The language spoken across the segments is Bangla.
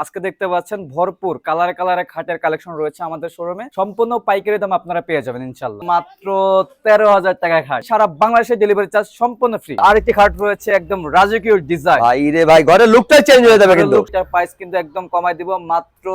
আজকে দেখতে পাচ্ছেন ভরপুর কালারে কালারে খাটের কালেকশন রয়েছে আমাদের শোরুমে। সম্পূর্ণ পাইকারি দাম আপনারা পেয়ে যাবেন ইনশাল্লাহ মাত্র তেরো হাজার টাকায় খাট। সারা বাংলাদেশে ডেলিভারি চার্জ সম্পূর্ণ ফ্রি আর একটি খাট রয়েছে একদম রাজকীয় ডিজাইন ভাই রে ভাই ঘরের লুকটাই চেঞ্জ হয়ে যাবে কিন্তু। লোকটার প্রাইস কিন্তু একদম কমাই দিব মাত্র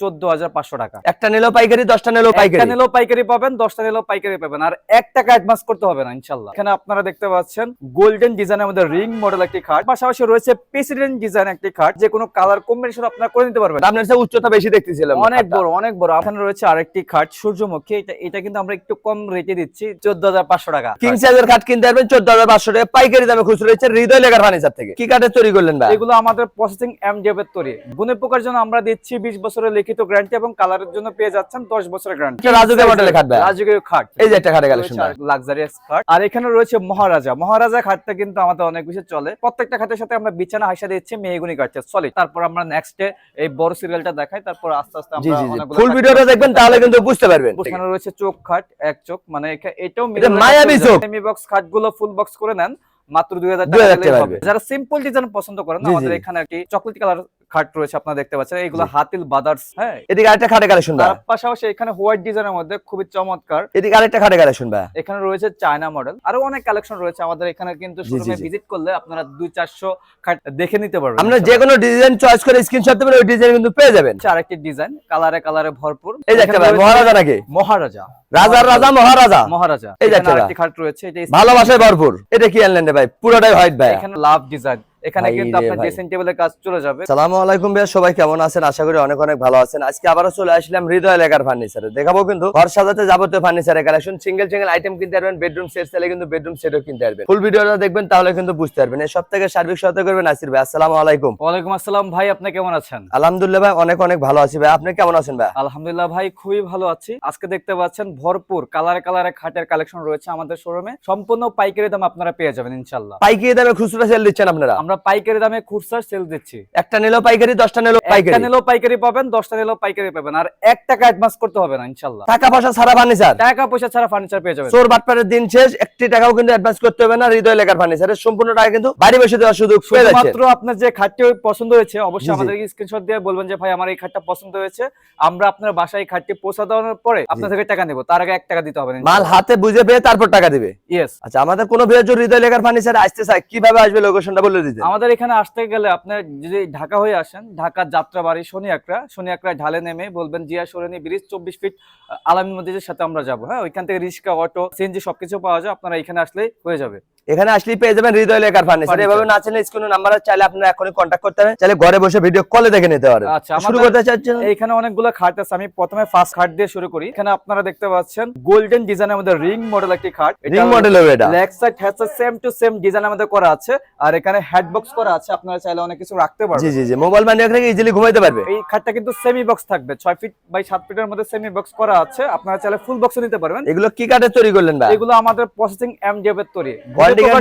চোদ্দ হাজার পাঁচশো টাকা। একটা নিলেও পাইকারি দশটা নিলেও পাইকারি। নিলেও পাইকারি পাবেন দশটা নিলেও পাইকারি পাবেন। আর এক টাকা অ্যাডভান্স করতে হবে না ইনশাল্লাহ এখানে আপনারা দেখতে পাচ্ছেন গোল্ডেন ডিজাইনের মধ্যে রিং মডেল একটি খাট। পাশাপাশি রয়েছে প্রেসিডেন্ট ডিজাইন একটি খাট। যে কোনো কালার কম্বিনেশন আপনারা করে নিতে পারবেন। আপনার সাথে উচ্চতা বেশি দেখতেছিলাম। অনেক বড় অনেক বড়। এখানে রয়েছে আরেকটি খাট সূর্যমুখী। এটা এটা কিন্তু আমরা একটু কম রেটে দিচ্ছি চোদ্দ হাজার পাঁচশো টাকা। কিং সাইজের খাট কিনতে পারবেন চোদ্দ হাজার পাঁচশো টাকা পাইকারি দামে খুচরো রয়েছে হৃদয় লেখার ফার্নিচার থেকে। কি কাঠের তৈরি করলেন ভাই? এগুলো আমাদের প্রসেসিং এমডিএফ এর তৈরি। গুণে পোকার জন্য আমরা দিচ্ছি বিশ বছরের লিখিত গ্যারান্টি এবং কালারের জন্য পেয়ে যাচ্ছেন দশ বছরের গ্যারান্টি রাজুকের মডেলের খাট ভাই। রাজুকের খাট। এই যে একটা খাটের কালেকশন লাক্সারিয়াস খাট। আর এখানে রয়েছে মহারাজা। মহারাজা খাটটা কিন্তু আমাদের অনেক বেশি চলে। প্রত্যেকটা খাটের সাথে আমরা বিছানা হাসা দিচ্ছি মেহগুনি কাটছে সলিড তারপর আমরা নেক্সটে এই বড় সিরিয়ালটা দেখায় তারপর আস্তে আস্তে আমরা ফুল ভিডিওটা দেখবেন তাহলে কিন্তু বুঝতে পারবেন এখানে রয়েছে চোখ খাট এক চোখ মানে এটাও এটা মায়াবী চোখ। সেমি বক্স খাটগুলো ফুল বক্স করে নেন মাত্র দুই হাজার টাকা। যারা সিম্পল ডিজাইন পছন্দ করেন আমাদের। এখানে একটি চকলেট কালার খাট রয়েছে আপনারা দেখতে পাচ্ছেন। এইগুলো হাতিল বাদার্স হ্যাঁ। এদিকে আরেকটা খাটের কালেকশন ভাই। পাশাপাশি এখানে হোয়াইট ডিজাইনের মধ্যে খুবই চমৎকার। এদিকে আরেকটা খাটে কালেকশন ভাই। এখানে রয়েছে চায়না মডেল। আরও অনেক কালেকশন রয়েছে আমাদের এখানে কিন্তু শোরুমে ভিজিট করলে আপনারা দুই চারশো খাট দেখে নিতে পারবেন। আপনারা যে কোনো ডিজাইন চয়েস করে স্ক্রিনশট দেবেন ওই ডিজাইন কিন্তু পেয়ে যাবেন। আরেকটি ডিজাইন কালারে কালারে ভরপুর। এই একটা ভাই মহারাজা নাকি? মহারাজা। রাজার রাজা মহারাজা। মহারাজা। এই এখানে একটা খাট রয়েছে এটা ভালোবাসায় ভরপুর। এটা কি আনলেন ভাই? পুরোটাই হোয়াইট ভাই। এখানে লাভ ডিজাইন। এখানে কিন্তু আপনার ভাই। ড্রেসিং টেবিলের কাজ চলে যাবে। সালামু আলাইকুম ভাইয়া সবাই কেমন আছেন? আশা করি অনেক অনেক ভালো আছেন। আজকে আবারও চলে আসলাম হৃদয় এলাকার ফার্নিচারে দেখাবো কিন্তু ঘর সাজাতে যাবতীয় ফার্নিচারের কালেকশন সিঙ্গেল সিঙ্গেল আইটেম কিনতে পারবেন বেডরুম সেট চাইলে কিন্তু বেডরুম সেটও কিনতে পারবেন। ফুল ভিডিওটা দেখবেন তাহলে কিন্তু বুঝতে পারবেন। এই সব থেকে সার্বিক সহায়তা করবেন ভাই। আসসালামু আলাইকুম। ওয়ালাইকুম আসসালাম ভাই আপনি কেমন আছেন? আলহামদুলিল্লাহ ভাই অনেক অনেক ভালো আছি ভাই। আপনি কেমন আছেন ভাই? আলহামদুলিল্লাহ ভাই খুবই ভালো আছি। আজকে দেখতে পাচ্ছেন ভরপুর কালারে কালারে খাটের কালেকশন রয়েছে আমাদের শোরুমে সম্পূর্ণ পাইকারি দাম আপনারা পেয়ে যাবেন ইনশাল্লাহ পাইকারি দামে খুচরা সেল দিচ্ছেন আপনারা? আমরা পাইকারি দামে খুচরা সেল দিচ্ছি। একটা নিলেও পাইকারি দশটা নিলেও একটা পাইকারি। নিলেও পাইকারি পাবেন দশটা নিলেও পাইকারি পাবেন। আর এক টাকা অ্যাডভান্স করতে হবে না ইনশাল্লাহ। টাকা পয়সা ছাড়া ফার্নিচার টাকা পয়সা ছাড়া ফার্নিচার পেয়ে যাবেন। চোর বাটপারের দিন শেষ একটি টাকাও কিন্তু অ্যাডভান্স করতে হবে না হৃদয় লেখার ফার্নিচারের সম্পূর্ণ টাকা কিন্তু বাড়ি বসে দেওয়ার সুযোগ পেয়ে যাচ্ছেন শুধুমাত্র আপনার যে খাটটি পছন্দ হয়েছে অবশ্যই জি। আমাদেরকে স্ক্রিনশট দিয়ে বলবেন যে ভাই আমার এই খাটটা পছন্দ হয়েছে। আমরা আপনার বাসায় খাটটি পৌঁছা দেওয়ার পরে আপনার থেকে টাকা নেব তার আগে এক টাকা দিতে হবে মাল হাতে বুঝে পেয়ে তারপর টাকা দিবে। ইয়েস আচ্ছা আমাদের কোনো যদি হৃদয় লেখার ফার্নিচার আসতে চায় কীভাবে আসবে লোকেশনটা বলে দিতে? আমাদের এখানে আসতে গেলে আপনি যদি ঢাকা হয়ে আসেন, ঢাকার যাত্রাবাড়ি শনি একরা শনি একরা ঢালে নেমে বলবেন, জিয়া সরেনি, ব্রিজ চব্বিশ ফিট, আলামী মসজিদের সাথে আমরা যাব। হ্যাঁ ওইখান থেকে রিক্সা, অটো, সিএনজি সবকিছু পাওয়া যায়, আপনারা এখানে আসলে হয়ে যাবে। এখানে আসলেই পেয়ে যাবেন হৃদয় লেখার ফার্নিচার এভাবে না চাইলে স্ক্রিনে নাম্বার চাইলে আপনারা এখনই কন্ট্যাক্ট করতে পারেন। চাইলে ঘরে বসে ভিডিও কলে দেখে নিতে পারেন। আচ্ছা, শুরু করতে চাচ্ছেন? এইখানে অনেকগুলো খাট আছে আমি প্রথমে ফার্স্ট খাট দিয়ে শুরু করি। এখানে আপনারা দেখতে পাচ্ছেন গোল্ডেন ডিজাইনের মধ্যে রিং মডেল একটি খাট। রিং মডেল হবে এটা। Leg side head side same to same ডিজাইনের মধ্যে করা আছে আর এখানে হেড বক্স করা আছে আপনারা চাইলে অনেক কিছু রাখতে পারবেন। জি জি জি মোবাইল মানে রেখে ইজিলি ঘুমাইতে পারবে। এই খাটটা কিন্তু সেমি বক্স থাকবে ছয় ফিট বাই সাত ফিটের মধ্যে সেমি বক্স করা আছে আপনারা চাইলে ফুল বক্স নিতে পারবেন। এগুলো কি কাঠের তৈরি করলেন ভাই? এগুলো আমাদের প্রসেসিং এমডিএফ এর তৈরি।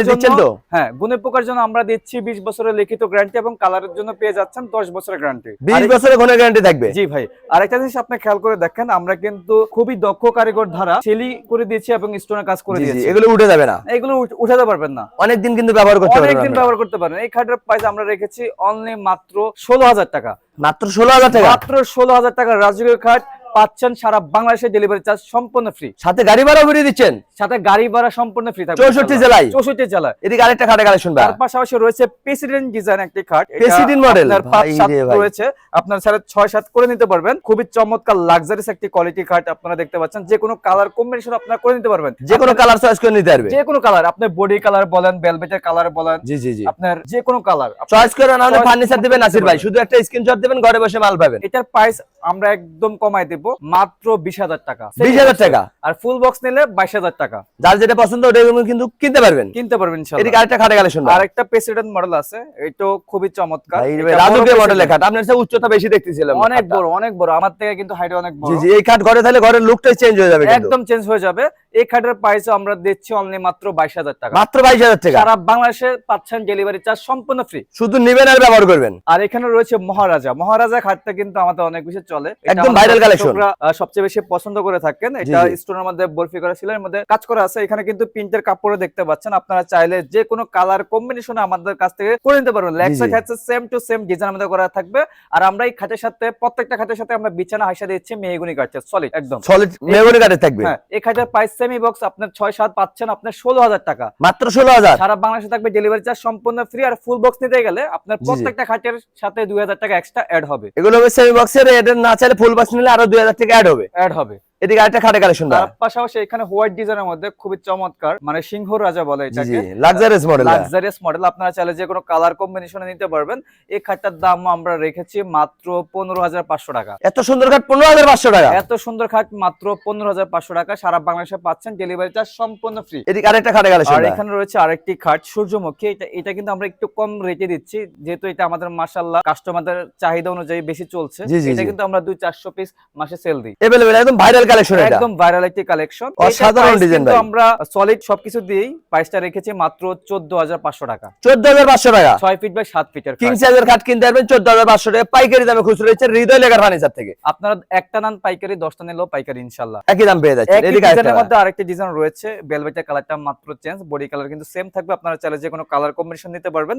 দিচ্ছেন তো? হ্যাঁ গুণে পোকার জন্য আমরা দিচ্ছি বিশ বছরের লিখিত গ্যারান্টি এবং কালারের জন্য পেয়ে যাচ্ছেন দশ বছরের গ্যারান্টি বিশ বছরের ঘনের গ্যারান্টি থাকবে? জি ভাই আরেকটা জিনিস আপনি খেয়াল করে দেখেন আমরা কিন্তু খুবই দক্ষ কারিগর দ্বারা সেলি করে দিয়েছি এবং স্টোনের কাজ করে দিয়েছি। এগুলো উঠে যাবে না। এগুলো উঠ- উঠাতে পারবেন না। অনেকদিন কিন্তু ব্যবহার করতে পারবেন আপনারা। ব্যবহার করতে পারেন এই খাটের প্রাইস আমরা রেখেছি অনলি মাত্র ষোলো হাজার টাকা। মাত্র ষোলো হাজার টাকা? মাত্র ষোলো হাজার টাকা রাজকীয় খাট পাচ্ছেন সারা বাংলাদেশে ডেলিভারি চার্জ সম্পূর্ণ ফ্রি সাথে গাড়ি ভাড়াও ফিরিয়ে দিচ্ছেন? সাথে গাড়ি ভাড়া সম্পূর্ণ ফ্রি থাকবে। 64 জেলায়? চৌষট্টি জেলায়। এদিকে আরেকটা খাটে কালেকশন তার পাশাপাশি রয়েছে প্রেসিডেন্ট ডিজাইন একটি খাট। রে ভাই। রয়েছে। আপনার সাথে ছয় সাত করে নিতে পারবেন। খুবই চমৎকার লাক্সারিস একটি কোয়ালিটি খাট আপনারা দেখতে পাচ্ছেন। যে কোনো কালার কম্বিনেশন আপনারা করে নিতে পারবেন। যে কোনো কালার চয়েস করে নিতে পারবে। যে কোনো কালার আপনি বডি কালার বলেন বেলভেটের কালার বলেন জি জি জি। আপনার যে কোনো কালার চয়েস করে না হলে ফার্নিচার দিবেন নাসির ভাই। শুধু একটা স্ক্রিনশট দিবেন ঘরে বসে মাল পাবেন। এটার প্রাইস আমরা একদম কমাই দেব। মাত্র বিশ হাজার টাকা। বিশ হাজার টাকা? আর ফুল বক্স নিলে বাইশ হাজার টাকা। যার যেটা পছন্দ ওটা কিন্তু কিনতে পারবেন। কিনতে পারবেন আরেকটা খাটে কালেকশন আর প্রেসিডেন্ট মডেল আছে এটা খুবই চমৎকার। রাজুকে খাট আপনার সাথে উচ্চতা বেশি দেখতেছিলাম। অনেক বড় অনেক বড়। আমার থেকে কিন্তু হাইট অনেক বড়। জি এই খাট ঘরে তাহলে ঘরের লুকটাই চেঞ্জ হয়ে যাবে একদম চেঞ্জ হয়ে যাবে। এই খাটের প্রাইস আমরা দিচ্ছি অনলি মাত্র বাইশ হাজার টাকা। মাত্র বাইশ হাজার টাকা। সারা বাংলাদেশে পাচ্ছেন ডেলিভারি চার্জ সম্পূর্ণ ফ্রি শুধু নিবেন আর ব্যবহার করবেন। আর এখানে রয়েছে মহারাজা। মহারাজা খাটটা কিন্তু আমাদের অনেক বেশি চলে। একদম। দর্শকরা, আহ, সবচেয়ে বেশি পছন্দ করে থাকেন। এটা। স্টোনের মধ্যে বরফি করা সিলের মধ্যে কাজ করা আছে। এখানে কিন্তু প্রিন্টের কাপড়ে দেখতে পাচ্ছেন। আপনারা চাইলে যে কোনো কালার কম্বিনেশন আমাদের কাছ থেকে করে নিতে পারবেন। সেম টু সেম ডিজাইন আমাদের করা থাকবে। আর আমরা এই খাটের সাথে প্রত্যেকটা খাটের সাথে আমরা বিছানা হাসা দিচ্ছি মেহগুনি কাঠের সলিড একদম। সলিড মেমোরি কার্ডে থাকবে। হ্যাঁ এই খাটের প্রাইস সেমি বক্স আপনার ছয় সাত পাচ্ছেন আপনার ষোলো হাজার টাকা। মাত্র ষোলো হাজার? সারা বাংলাদেশে থাকবে ডেলিভারি চার্জ সম্পূর্ণ ফ্রি আর ফুল বক্স নিতে গেলে আপনার। প্রত্যেকটা খাটের সাথে দুই হাজার টাকা এক্সট্রা অ্যাড হবে। এগুলো হবে সেমি বক্সের এটা না চাইলে ফুল বক্স নিলে আরও দুই হাজার টাকা অ্যাড হবে। অ্যাড হবে। এদিকে আরেকটা খাটে কালেকশন তার পাশাপাশি এখানে হোয়াইট ডিজাইনের মধ্যে খুবই চমৎকার মানে সিংহ রাজা বলে জি জি এটাকে লাক্সারিয়াস মডেল লাক্সারিয়াস মডেল আপনারা চাইলে যে কোনো কালার কম্বিনেশনে নিতে পারবেন। এই খাটটার দাম আমরা রেখেছি মাত্র পনেরো হাজার পাঁচশো টাকা। এত সুন্দর খাট পনেরো হাজার পাঁচশো টাকা? এত সুন্দর খাট মাত্র পনেরো হাজার পাঁচশো টাকা সারা বাংলাদেশে পাচ্ছেন ডেলিভারি চার্জ সম্পূর্ণ ফ্রি এদিকে আরেকটা খাটে কালেকশন আর এখানে রয়েছে আরেকটি খাট সূর্যমুখী। এটা এটা কিন্তু আমরা একটু কম রেটে দিচ্ছি যেহেতু এটা আমাদের মাসাল্লাহ কাস্টমারদের চাহিদা অনুযায়ী বেশি চলছে। এটা কিন্তু আমরা দুই চারশো পিস মাসে সেল দিই। একদম ভাইরাল কালেকশন এটা? একদম ভাইরাল একটি কালেকশন অসাধারণ design ভাই। আমরা সলিড সবকিছু দিয়েই প্রাইসটা রেখেছি মাত্র চোদ্দ হাজার পাঁচশো টাকা। চোদ্দ হাজার পাঁচশো টাকা? ছয় ফিট বাই সাত ফিটের কিং সাইজের খাট কিনতে পারবেন চোদ্দ হাজার পাঁচশো টাকা পাইকারি দামে খুচরো রয়েছে হৃদয় লেখার ফার্নিচার থেকে। আপনারা একটা নান পাইকারি দশটা নিলেও পাইকারি ইনশাল্লাহ। একই দাম পেয়ে যাচ্ছে এদিকে ডিজাইনের মধ্যে আরেকটি ডিজাইন রয়েছে। বেলভেটের কালারটা মাত্র চেঞ্জ বডি কালার কিন্তু সেম থাকবে। আপনারা চাইলে যে কোনো কালার কম্বিনেশন নিতে পারবেন।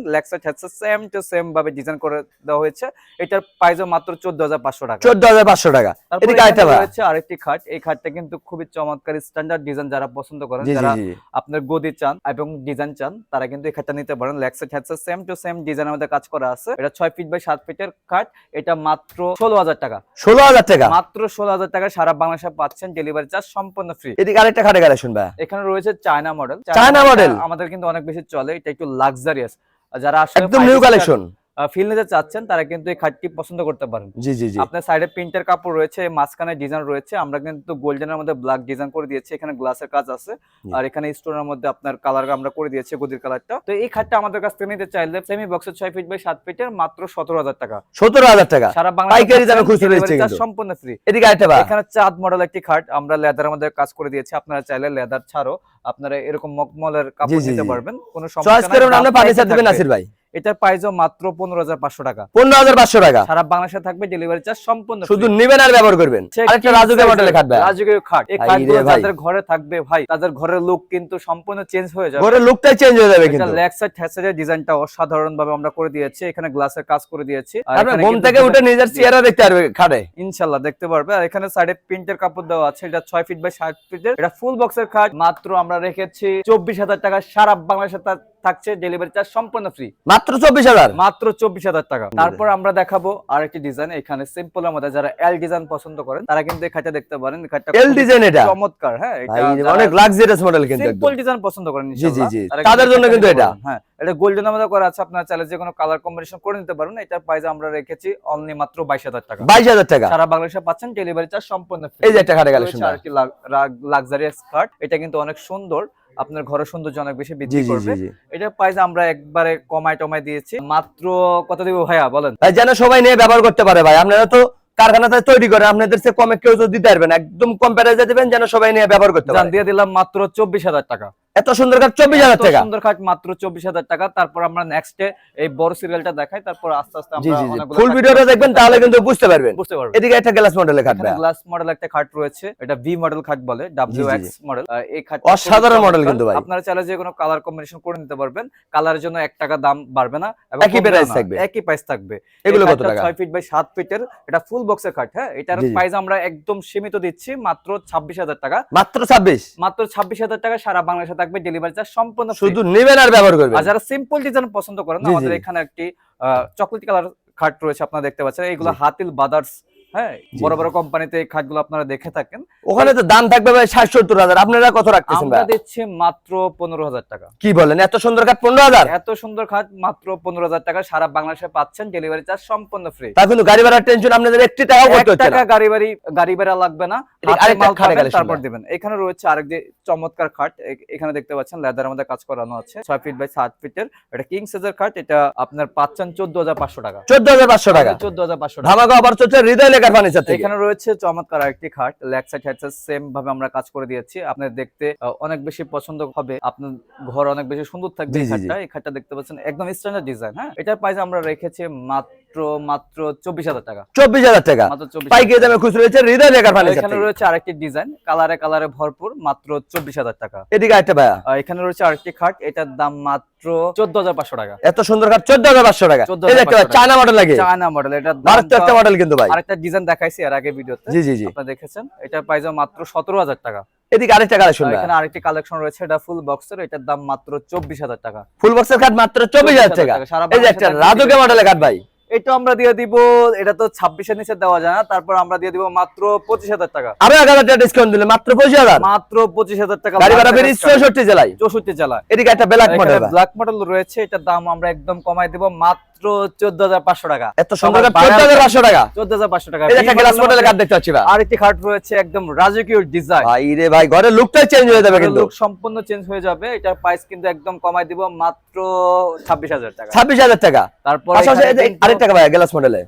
সেম টু সেম ভাবে ডিজাইন করে দেওয়া হয়েছে। এটার প্রাইসও মাত্র চোদ্দ হাজার পাঁচশো টাকা। চোদ্দ হাজার পাঁচশো টাকা। এদিকে আরেকটা রয়েছে আরেকটি খাট। এই খাটটা কিন্তু খুবই চমৎকার স্ট্যান্ডার্ড ডিজাইন যারা পছন্দ করেন যারা আপনার গদি চান এবং ডিজাইন চান তারা কিন্তু এই খাটটা নিতে পারেন। সাইড হচ্ছে সেম টু সেম ডিজাইনের মধ্যে কাজ করা আছে। এটা ছয় ফিট বাই সাত ফিটের খাট। এটা মাত্র ষোলো হাজার টাকা। ষোলো হাজার টাকা? মাত্র ষোলো হাজার টাকা সারা বাংলাদেশে পাচ্ছেন ডেলিভারি চার্জ সম্পূর্ণ ফ্রি এদিকে আরেকটা খাটে কালেকশন ভাই। এখানে রয়েছে চায়না মডেল চায়না মডেল আমাদের কিন্তু অনেক বেশি চলে। এটা একটু লাক্সারিয়াস যারা আসলে একদম নিউ কালেকশন ফিল নিতে চাচ্ছেন তারা কিন্তু এই খাটটি পছন্দ করতে পারেন। জি জি জি। আপনার সাইডে প্রিন্টের কাপড় রয়েছে মাঝখানে ডিজাইন রয়েছে আমরা কিন্তু গোল্ডেনের মধ্যে ব্ল্যাক ডিজাইন করে দিয়েছি এখানে গ্লাসের কাজ আছে। আর এখানে স্টোনের মধ্যে আপনার কালার আমরা করে দিয়েছি গদির কালারটা তো এই খাটটা আমাদের কাছ থেকে নিতে চাইলে সেমি বক্সের ছয় ফিট বাই সাত ফিটের মাত্র সতেরো হাজার টাকা। সতেরো হাজার টাকা? সারা পাইকারি দামে খুচরো। সম্পূর্ণ ফ্রি এদিকে আরেকটা এখানে চাঁদ মডেল একটি খাট আমরা লেদারের মধ্যে কাজ করে দিয়েছি আপনারা চাইলে লেদার ছাড়ো আপনারা এরকম মকমলের কাপড় নিতে পারবেন কোনো সমস্যা নাই। দাম ফার্নিচার দিবেন নাসির ভাই। এটার প্রাইসও মাত্র পনেরো হাজার পাঁচশো টাকা। পনেরো হাজার পাঁচশো টাকা। সারা বাংলাদেশে থাকবে ডেলিভারি চার্জ সম্পূর্ণ শুধু। নিবেন আর ব্যবহার করবেন। আরেকটা king মডেলে এর খাট খাট। এই খাটগুলো যাদের ঘরে থাকবে ভাই তাদের ঘরের লুক কিন্তু সম্পূর্ণ চেঞ্জ হয়ে যাবে। ঘরের লুকটাই চেঞ্জ হয়ে যাবে কিন্তু। লেগ সাইড হ্যাসেলের ডিজাইনটা অসাধারণ ভাবে আমরা করে দিয়েছি। এখানে গ্লাসের কাজ করে দিয়েছি। আর ঘুম থেকে উঠে নিজের চেহারা দেখতে পারবে খাটে। ইনশাল্লাহ দেখতে পারবে। আর এখানে সাইডে প্রিন্টের কাপড় দেওয়া আছে। এটা ছয় ফিট বাই ষাট ফিটের এটা ফুল বক্সের খাট। মাত্র আমরা রেখেছি চব্বিশ হাজার টাকা। সারা বাংলাদেশে থাকছে ডেলিভারি চার্জ সম্পূর্ণ ফ্রি মাত্র চব্বিশ হাজার। মাত্র চব্বিশ হাজার টাকা। তারপর আমরা দেখাবো আরেকটি ডিজাইন এখানে সিম্পল এর মধ্যে যারা এল ডিজাইন পছন্দ করেন তারা কিন্তু এই খাটটা দেখতে পারেন। খাটটা এল ডিজাইন এটা? চমৎকার হ্যাঁ অনেক লাক্সারিয়াস মডেল কিন্তু সিম্পল ডিজাইন পছন্দ করেন জি, ইনশাআল্লাহ। জি। তাদের জন্য কিন্তু এটা। হ্যাঁ এটা গোল্ডেন মধ্যে করা আছে আপনারা চাইলে যে কোনো কালার কম্বিনেশন করে নিতে পারেন। এটা প্রাইস আমরা রেখেছি অনলি মাত্র বাইশ হাজার টাকা। বাইশ হাজার টাকা। সারা বাংলাদেশে পাচ্ছেন ডেলিভারি চার্জ সম্পূর্ণ free। এই যে একটা কালেকশন লাক্সারিয়াস কার্ড এটা কিন্তু অনেক সুন্দর। আপনার ঘরের সৌন্দর্য অনেক বেশি বৃদ্ধি করবে। এটা প্রাইস আমরা একবারে কমায় টমায় দিয়েছি। মাত্র কত দিব ভাইয়া বলেন? ভাই যেন সবাই নিয়ে ব্যবহার করতে পারে ভাই। আপনারা তো কারখানাতে তৈরি করে আপনাদের সে কমে কেউ তো দিতে পারবেন একদম কম প্রাইসে দিবেন যেন সবাই নিয়ে ব্যবহার করতে পারে। দিয়ে দিলাম মাত্র চব্বিশ হাজার টাকা। এত সুন্দর কাঠ চব্বিশ হাজার টাকা। সুন্দর খাট মাত্র চব্বিশ হাজার টাকা। তারপর আমরা নেক্সটে এই বড় সিরিয়ালটা দেখাই তারপর আস্তে আস্তে জি আমরা জি ফুল ভিডিওটা দেখবেন তাহলে কিন্তু বুঝতে পারবেন। বুঝতে পারবেন। এদিকে একটা গ্লাস মডেলের খাট গ্লাস মডেল একটা খাট রয়েছে এটা ভি মডেল খাট বলে ডাব্লিউ এক্স মডেল এই খাট অসাধারণ model কিন্তু ভাই। আপনারা চাইলে যে কোনো কালার কম্বিনেশন করে নিতে পারবেন। কালারের জন্য এক টাকা দাম বাড়বে না এবং একই না, থাকবে। একই প্রাইস থাকবে। এগুলো কত টাকা? ছয় ফিট বাই সাত ফিটের এটা ফুল বক্সের খাট হ্যাঁ? এটার। প্রাইস আমরা একদম সীমিত দিচ্ছি মাত্র ছাব্বিশ হাজার টাকা। মাত্র ছাব্বিশ? মাত্র ছাব্বিশ হাজার টাকা সারা বাংলাদেশে থাকবে ডেলিভারি চার্জ সম্পূর্ণ শুধু নেবেন আর ব্যবহার করবেন। আর যারা সিম্পল ডিজাইন পছন্দ করেন। আমাদের এখানে একটি চকলেট কালার খাট রয়েছে আপনারা দেখতে পাচ্ছেন। এইগুলো হাতিল বাদার্স হ্যাঁ বড় বড় কোম্পানিতে এই খাটগুলো আপনারা দেখে থাকেন। ওখানে তো দাম থাকবে ভাই ষাট সত্তর হাজার। আপনারা কত রাখতেছেন আমরা দিচ্ছি মাত্র পনেরো হাজার টাকা। কি বলেন এত সুন্দর পনেরো হাজার? এত সুন্দর খাট মাত্র পনেরো হাজার টাকা। সারা বাংলাদেশে পাচ্ছেন ডেলিভারি চার্জ সম্পূর্ণ ফ্রি তা কিন্তু গাড়ি ভাড়ার টেনশন আপনাদের একটি টাকাও করতে হচ্ছে টাকা গাড়ি বাড়ি গাড়ি ভাড়া লাগবে না। তারপর দিবেন। এখানে রয়েছে আরেক যে চমৎকার খাট। এখানে দেখতে পাচ্ছেন লেদারের মধ্যে কাজ করানো আছে। ছয় ফিট বাই সাত ফিটের এটা কিং সাইজের খাট। এটা আপনার পাচ্ছেন চোদ্দ হাজার পাঁচশো টাকা। চোদ্দ হাজার পাঁচশো টাকা। চোদ্দ হাজার পাঁচশো টাকা। অফার চলছে। হৃদয় এলাকার ফার্নিচার থেকে। এখানে রয়েছে চমৎকার একটি খাট leg side head side same ভাবে আমরা কাজ করে দিয়েছি। আপনার দেখতে অনেক বেশি পছন্দ হবে। আপনার ঘর অনেক বেশি সুন্দর থাকবে এই। খাটটা। এই খাটটা দেখতে পাচ্ছেন একদম স্ট্যান্ডার্ড ডিজাইন হ্যাঁ? এটার প্রাইস আমরা রেখেছি মাত্র মাত্র চব্বিশ হাজার টাকা। চব্বিশ হাজার টাকা। মাত্র পাইকারি দামে খুচরো রয়েছে হৃদয় এলাকার ফার্নিচার এখানে রয়েছে আরেকটি ডিজাইন কালারে কালারে ভরপুর মাত্র চব্বিশ হাজার টাকা। এদিকে একটা ভাইয়া। এখানে রয়েছে আরেকটি খাট এটার দাম মাত্র চোদ্দ হাজার পাঁচশো টাকা। এত সুন্দর খাট চোদ্দ হাজার পাঁচশো টাকা। 14,500 এই যে একটা টাকা। চায়না মডেল লাগে। চায়না মডেল দাম একটা মডেল কিন্তু ভাই। আরেকটা ডিজাইন দেখাইছি এর আগে ভিডিওতে। জি জি জি। আপনারা দেখেছেন এটার প্রাইস মাত্র সতেরো হাজার টাকা। এদিকে আরেকটা কালেকশন এখানে আরেকটি কালেকশন রয়েছে এটা ফুল বক্সের এটার দাম মাত্র চব্বিশ হাজার টাকা। ফুল বক্সের খাট মাত্র চব্বিশ হাজার টাকা। এই যে একটা রাজুকে মডেলের খাট ভাই। এটা আমরা দিয়ে দিব এটা তো ছাব্বিশের নিচে দেওয়া যায় না তারপর আমরা দিয়ে দিব মাত্র পঁচিশ হাজার টাকা। আরও এক হাজার টাকা ডিসকাউন্ট দিলে মাত্র পঁচিশ হাজার? মাত্র পঁচিশ হাজার টাকা গাড়ি ভাড়া বেরিয়ে চৌষট্টি জেলায়। চৌষট্টি জেলা এদিকে একটা ব্ল্যাক মডেল ব্ল্যাক মডেল রয়েছে এটার দাম আমরা একদম কমাই দিব মাত্র চোদ্দ হাজার পাঁচশো টাকা। এত সুন্দর চোদ্দ হাজার পাঁচশো টাকা। চোদ্দ হাজার পাঁচশো টাকা। একটা গ্লাস মডেলের খাট দেখতে পাচ্ছি ভাই। আরেকটি খাট রয়েছে একদম রাজকীয় ডিজাইন ভাই রে ভাই ঘরের লুকটাই চেঞ্জ হয়ে যাবে কিন্তু। লুক সম্পূর্ণ চেঞ্জ হয়ে যাবে এটার প্রাইস কিন্তু একদম কমাই দিব মাত্র ছাব্বিশ হাজার টাকা। ছাব্বিশ হাজার টাকা। তারপর আরেকটা ভাই গ্লাস মডেলে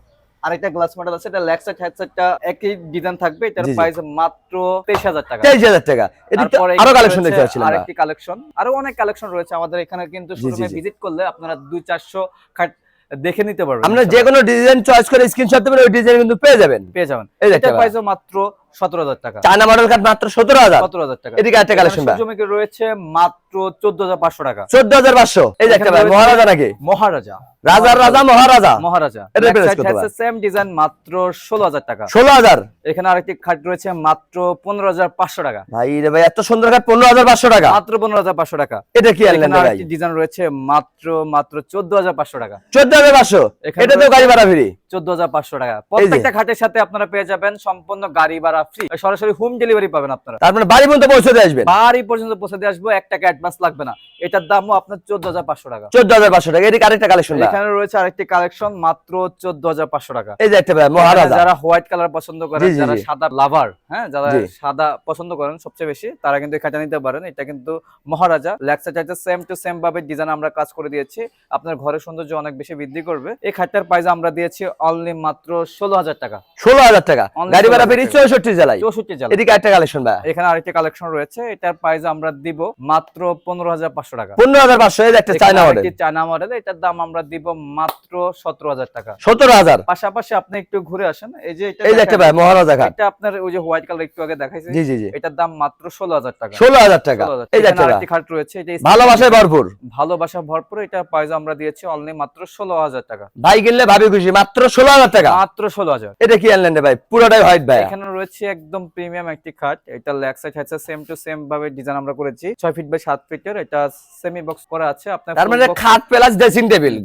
আরেকটা গ্লাস মডেল আছে এটা লেক্সাইট হেডসেটটা একই ডিজাইন থাকবে এটার। প্রাইস মাত্র তেইশ হাজার টাকা। তেইশ হাজার টাকা। এটা আরও কালেকশন দেখতে পাচ্ছিলাম। আরেকটি কালেকশন আরও অনেক কালেকশন রয়েছে আমাদের এখানে কিন্তু শোরুমে ভিজিট করলে আপনারা দুই চারশো খাট দেখে নিতে পারবেন আমরা যে কোনো ডিজাইন চয়েস করে স্ক্রিনশট দেবেন ওই ডিজাইন কিন্তু পেয়ে যাবেন। পেয়ে যাবেন। এটা প্রাইস মাত্র সতেরো হাজার টাকা। চায়না মডেল কার্ড মাত্র সতেরো হাজার। সতেরো হাজার টাকা। এদিকে একটা কালেকশন ভাই। রয়েছে মাত্র চোদ্দ হাজার পাঁচশো টাকা। চোদ্দ হাজার পাঁচশো। এই যে একটা এখানে ভাই রয়েছে- মহারাজা নাকি? মহারাজা। রাজার রাজা মহারাজা। মহারাজা। এটার price কত ভাই? সেম ডিজাইন মাত্র ষোলো হাজার টাকা। ষোলো হাজার। এখানে আরেকটি খাট রয়েছে মাত্র পনেরো হাজার পাঁচশো টাকা। ভাই রে ভাই এত সুন্দর কাঠ পনেরো হাজার পাঁচশো টাকা। মাত্র পনেরো হাজার পাঁচশো টাকা। এটা কি আনলেন ভাই? ডিজাইন রয়েছে মাত্র মাত্র চোদ্দ হাজার পাঁচশো টাকা। চোদ্দ হাজার পাঁচশো? এখানে এটা তো গাড়ি ভাড়া ফ্রি। চোদ্দ হাজার পাঁচশো টাকা। প্রত্যেকটা খাটের সাথে আপনারা পেয়ে যাবেন সম্পূর্ণ গাড়ি ভাড়া ফ্রি সরাসরি হোম ডেলিভারি পাবেন আপনারা। মানে বাড়ি পর্যন্ত পৌঁছে দিয়ে আসবেন? বাড়ি পর্যন্ত পৌঁছে দিয়ে আসব এক টাকা অ্যাডভান্স লাগবে না। এটার দামও আপনার চোদ্দ হাজার পাঁচশো টাকা। চোদ্দ হাজার পাঁচশো টাকা। এদিকে আরেকটা কালেকশন এখানে রয়েছে আরেকটি কালেকশন মাত্র চোদ্দ হাজার পাঁচশো টাকা। এই যে একটা মহারাজা। যারা হোয়াইট কালার পছন্দ করেন যারা সাদা লাভার হ্যাঁ যারা সাদা পছন্দ করেন সবচেয়ে বেশি তারা কিন্তু এই নিতে পারেন। এটা কিন্তু মহারাজা। লেক্সা চার্জার সেম টু সেম ভাবে ডিজাইন আমরা কাজ করে দিয়েছি। আপনার ঘরের সৌন্দর্য অনেক বেশি বৃদ্ধি করবে। এই খাটটার প্রাইস আমরা দিয়েছি অনলি মাত্র ষোলো হাজার টাকা। ষোলো হাজার টাকা। গাড়ি ভাড়া 16,000 ফ্রি টাকা। চৌষট্টি জেলায়। চৌষট্টি জেলা এদিকে একটা কালেকশন ভাই। এখানে আরেকটি কালেকশন রয়েছে এটার প্রাইস আমরা দিব মাত্র পনেরো হাজার পাঁচশো টাকা। পনেরো হাজার পাঁচশো একটা চায়না মডেল চায়না মডেল এটার দাম আমরা দিব মাত্র সতেরো হাজার টাকা। সতেরো হাজার? পাশাপাশি আপনি একটু ঘুরে আসেন এই যে এটা এই একটা ভাই মহারাজা ঘাট। এটা আপনার ওই যে হোয়াইট কালার একটু আগে দেখাইছে। জি জি জি। এটার দাম মাত্র ষোলো হাজার টাকা। ষোলো হাজার টাকা। এই একটা খাট রয়েছে এটা ভালোবাসায় ভরপুর। ভালোবাসা ভরপুর এটা প্রাইস আমরা দিয়েছি অনলি মাত্র ষোলো হাজার টাকা। ভাই কিনলে ভাবি খুশি মাত্র ষোলো হাজার টাকা। মাত্র ষোলো হাজার। এটা কি আনলেন ভাই? পুরোটাই হোয়াইট ভাই। এখানে রয়েছে একদম প্রিমিয়াম একটি খাট। এটা লেগ সাইড হচ্ছে সেম টু সেম ভাবে ডিজাইন আমরা করেছি। 6 ফিট বাই সাত ফিটের এটা সেমি বক্স করা আছে। আপনার তার মানে খাট প্লাস ড্রেসিং টেবিল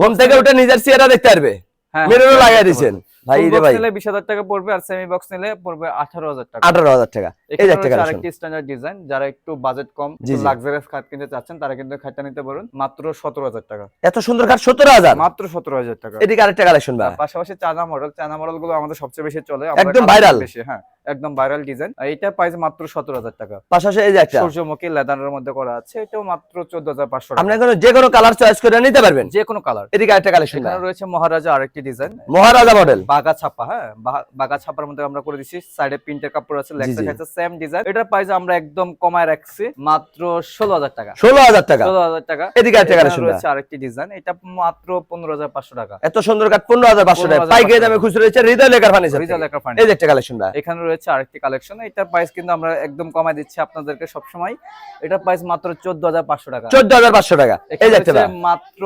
ঘুম থেকে উঠে নিজের চেহারা দেখতে পারবে। হ্যাঁ, লাগিয়ে দিয়েছেন। ভাই রে ভাই। নিলে বিশ হাজার টাকা পড়বে আর সেমি বক্স নিলে পড়বে আঠারো হাজার টাকা। আঠারো হাজার টাকা। এই যে একটা কালেকশন। আরেকটি স্ট্যান্ডার্ড ডিজাইন যারা একটু বাজেট কম জি, জি। লাক্সারিয়াস খাট কিনতে চাচ্ছেন তারা কিন্তু খাটটা নিতে পারেন মাত্র টাকা। এত সুন্দর খাট সতেরো মাত্র সতেরো হাজার টাকা। এদিকে আরেকটা কালেকশন ভাই। পাশাপাশি চায়না মডেল চায়না মডেলগুলো আমাদের সবচেয়ে বেশি চলে। একদম কাজ বেশি হ্যাঁ একদম ভাইরাল ডিজাইন এটা প্রাইস মাত্র সতেরো হাজার টাকা। পাশাপাশি এই যে একটা। সূর্যমুখী লেদারের মধ্যে করা আছে এটাও মাত্র চোদ্দ হাজার পাঁচশো টাকা। আপনি কোনো যে কোনো কালার চয়েস করে নিতে পারবেন। যে কোনো কালার এদিকে আরেকটা কালেকশন এখানে রয়েছে মহারাজা আরেকটি ডিজাইন মহারাজা মডেল বাগা ছাপা হ্যাঁ? বাগা ছাপার মধ্যে আমরা করে দিচ্ছি সাইডে প্রিন্টের কাপড় আছে জি। আছে সেম ডিজাইন এটার প্রাইস আমরা একদম কমায় রাখছি মাত্র ষোলো হাজার টাকা। ষোলো হাজার টাকা? ষোলো হাজার টাকা। এদিকে কালেকশন রয়েছে আরেকটি ডিজাইন এটা মাত্র পনেরো হাজার পাঁচশো টাকা। এত সুন্দর কাঠ পনেরো হাজার পাঁচশো টাকা। 15,500 পাইকারি দামে খুচরো রয়েছে হৃদয় লেখার ফার্নিচার রিজাল একটা এই যে একটা কালেকশন এখানে রয়েছে আরেকটি কালেকশন এটার প্রাইস কিন্তু আমরা একদম কমাই দিচ্ছি আপনাদেরকে সবসময়। এটার প্রাইস মাত্র চোদ্দ হাজার পাঁচশো টাকা। চোদ্দ হাজার পাঁচশো টাকা। এই একটা মাত্র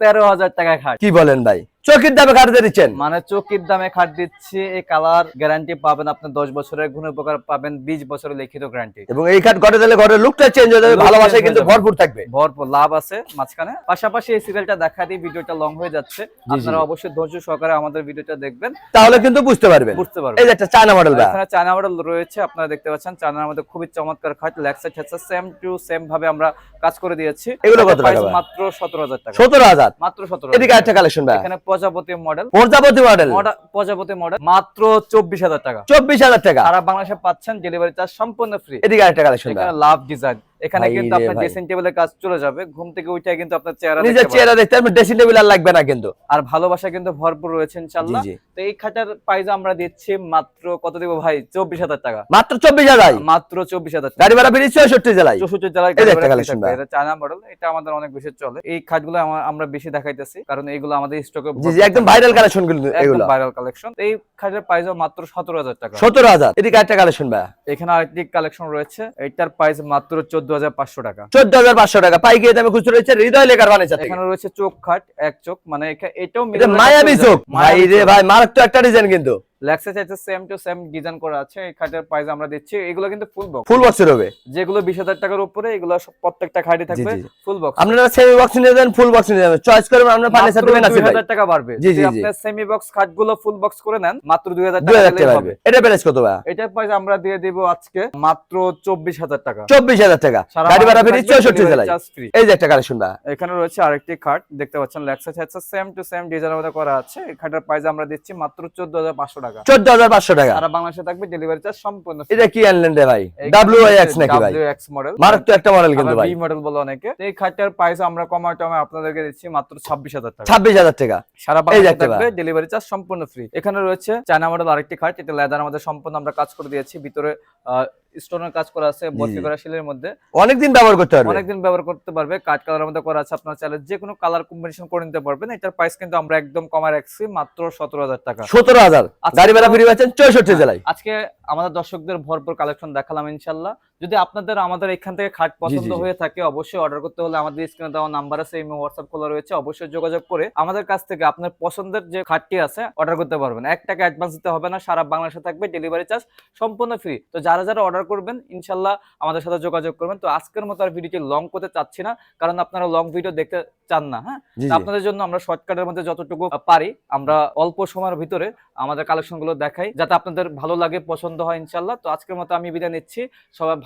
তেরো হাজার টাকা খাট। কি বলেন ভাই? চোখের দামে দিয়ে দিচ্ছেন? মানে চকির দামে খাট দিচ্ছি এই কালার গ্যারান্টি পাবেন আপনি দশ বছরের গুণ উপকার পাবেন বিশ বছরের লিখিত গ্যারান্টি এবং এই খাট ঘরে দিলে ঘরের লুকটা চেঞ্জ হয়ে যাবে ভালোবাসায় কিন্তু ভরপুর থাকবে। ভরপুর লাভ আছে মাঝখানে। পাশাপাশি এই সিরিয়ালটা দেখা দিই ভিডিওটা লং হয়ে যাচ্ছে। আপনারা অবশ্যই ধৈর্য সহকারে আমাদের ভিডিওটা দেখবেন। তাহলে কিন্তু বুঝতে পারবেন। বুঝতে পারবেন। এই যে একটা চায়না মডেল এখানে চায়না মডেল রয়েছে আপনারা দেখতে পাচ্ছেন চায়নার মধ্যে খুবই চমৎকার খাট leg side head side same to same ভাবে আমরা কাজ করে দিয়েছি। এগুলো কত টাকা মাত্র সতেরো হাজার টাকা। সতেরো হাজার? মাত্র সতেরো এদিকে একটা কালেকশন ভাই। এখানে প্রজাপতি মডেল প্রজাপতি মডেল প্রজাপতি মডেল মাত্র চব্বিশ হাজার টাকা। চব্বিশ হাজার টাকা। সারা বাংলাদেশে পাচ্ছেন ডেলিভারি চার্জ সম্পূর্ণ ফ্রি এদিকে আরেকটা কালেকশন লাভ ডিজাইন এখানে কিন্তু আপনার ড্রেসিং টেবিলের কাজ চলে যাবে। ঘুম থেকে উঠে কিন্তু আপনার চেহারা নিজের চেহারা দেখতে পারবেন ড্রেসিং টেবিল আর লাগবে না কিন্তু। আর ভালোবাসা কিন্তু ভরপুর রয়েছে জি তো এই খাটার প্রাইস আমরা দিচ্ছি মাত্র কত দিব ভাই? চব্বিশ হাজার টাকা। মাত্র চব্বিশ হাজার মাত্র চব্বিশ হাজার টাকা। গাড়ি ভাড়া বেরিয়ে চৌষট্টি জেলায়। চৌষট্টি জেলায় একটা। এটা চায়না মডেল এটা আমাদের অনেক বেশি চলে। এই খাটগুলো আমা- আমরা বেশি দেখাইতেছি কারণ এইগুলো আমাদের স্টকে জি জি একদম ভাইরাল কালেকশন কিন্তু এগুলো। ভাইরাল কালেকশন এই খাটের প্রাইস মাত্র সতেরো হাজার টাকা। সতেরো হাজার। এদিকে আরেকটা কালেকশন ভাই। এখানে আরেকটি কালেকশন রয়েছে। এটার প্রাইস মাত্র চোদ্দ হাজার পাঁচশো টাকা। চোদ্দ হাজার পাঁচশো টাকা। পাইকারি দামে খুচরা রয়েছে হৃদয় লেখার বানিয়েছে এখানে রয়েছে চোখ খাট এক চোখ মানে এটাও এটা মায়াবী চোখ। ভাই রে ভাই মারাত্মক একটা ডিজাইন কিন্তু। লেক্সাস আছে সেম টু সেম ডিজাইন করা আছে এই খাটের প্রাইস আমরা দিচ্ছি এগুলো কিন্তু ফুল বক্স ফুল বক্সের হবে? যেগুলো বিশ হাজার টাকার উপরে এগুলো প্রত্যেকটা খাটে থাকবে জি, জি। ফুল বক্স আপনারা সেমি বক্স নিয়ে যাবেন ফুল বক্স নিয়ে যাবেন। চয়েস করবেন আপনার ফার্নিচার দেবেন আছে ভাই। টাকা বাড়বে। জি, জি, যদি জি। সেমি বক্স খাটগুলো ফুল বক্স করে নেন মাত্র দুই হাজার দুই টাকা দিলেই হবে। হবে এটা প্রাইস কত ভাই এটার প্রাইস আমরা দিয়ে দিব আজকে মাত্র চব্বিশ হাজার টাকা। চব্বিশ হাজার টাকা। গাড়ি ভাড়া বাংলাদেশে বেরিয়ে থাকবে, চৌষট্টি delivery জেলায় এই যে একটা কালেকশন ভাই এখানে রয়েছে আরেকটি খাট দেখতে পাচ্ছেন আছে সেম টু সেম ডিজাইনের মধ্যে করা আছে। এই খাটের প্রাইস আমরা দিচ্ছি মাত্র চোদ্দ হাজার পাঁচশো টাকা। চোদ্দ হাজার পাঁচশো টাকা। সারা বাংলাদেশে থাকবে ডেলিভারি চার্জ সম্পূর্ণ এটা কি আনলেন রে ভাই? ডাব্লিউ এক্স নাকি ভাই? মডেল মারাত্মক একটা মডেল কিন্তু ভাই। মডেল বলে অনেকে। এই খাটটার প্রাইস আমরা কমায় টমে আপনাদেরকে দিচ্ছি মাত্র ছাব্বিশ হাজার টাকা। ছাব্বিশ হাজার টাকা। সারা বাংলাদেশে থাকবে ডেলিভারি চার্জ সম্পূর্ণ ফ্রি এখানে রয়েছে চায়না মডেল আরেকটি খাট। এটা লেদার আমাদের সম্পূর্ণ আমরা কাজ করে দিয়েছি। ভিতরে স্টোনের কাজ করা আছে বরফি করা শিলের মধ্যে। অনেকদিন ব্যবহার করতে পারবে। অনেকদিন ব্যবহার করতে পারবে কাঠ কালার মধ্যে করা আছে আপনার চাইলে যে কোনো কালার কম্বিনেশন করে নিতে পারবেন। এটার প্রাইস কিন্তু আমরা একদম কমার রাখছি মাত্র সতেরো হাজার টাকা। সতেরো হাজার। গাড়ি ভাড়া ফিরে ফ্রি পাচ্ছেন চৌষট্টি জেলায়। আজকে আমাদের দর্শকদের ভরপুর কালেকশন দেখালাম ইনশাল্লাহ। যদি আপনাদের আমাদের এখান থেকে খাট পছন্দ। হয়ে থাকে অবশ্যই অর্ডার করতে হলে আমাদের স্ক্রিনে দেওয়া নাম্বার আছে এই হোয়াটসঅ্যাপ খোলা রয়েছে অবশ্যই যোগাযোগ করে আমাদের কাছ থেকে আপনার পছন্দের যে খাটটি আছে অর্ডার করতে পারবেন। এক টাকা অ্যাডভান্স দিতে হবে না সারা বাংলাদেশে থাকবে ডেলিভারি চার্জ সম্পূর্ণ ফ্রি তো যারা যারা অর্ডার করবেন ইনশাল্লাহ আমাদের সাথে যোগাযোগ করবেন। তো আজকের মতো আর ভিডিওটি লং করতে চাচ্ছি না কারণ আপনারা লং ভিডিও দেখতে চান না হ্যাঁ? আপনাদের জন্য আমরা শর্টকাটের মধ্যে যতটুকু পারি আমরা অল্প সময়ের ভিতরে আমাদের কালেকশনগুলো দেখাই যাতে আপনাদের ভালো লাগে পছন্দ হয় ইনশাল্লাহ। তো আজকের মতো আমি বিদায় নিচ্ছি। সবাই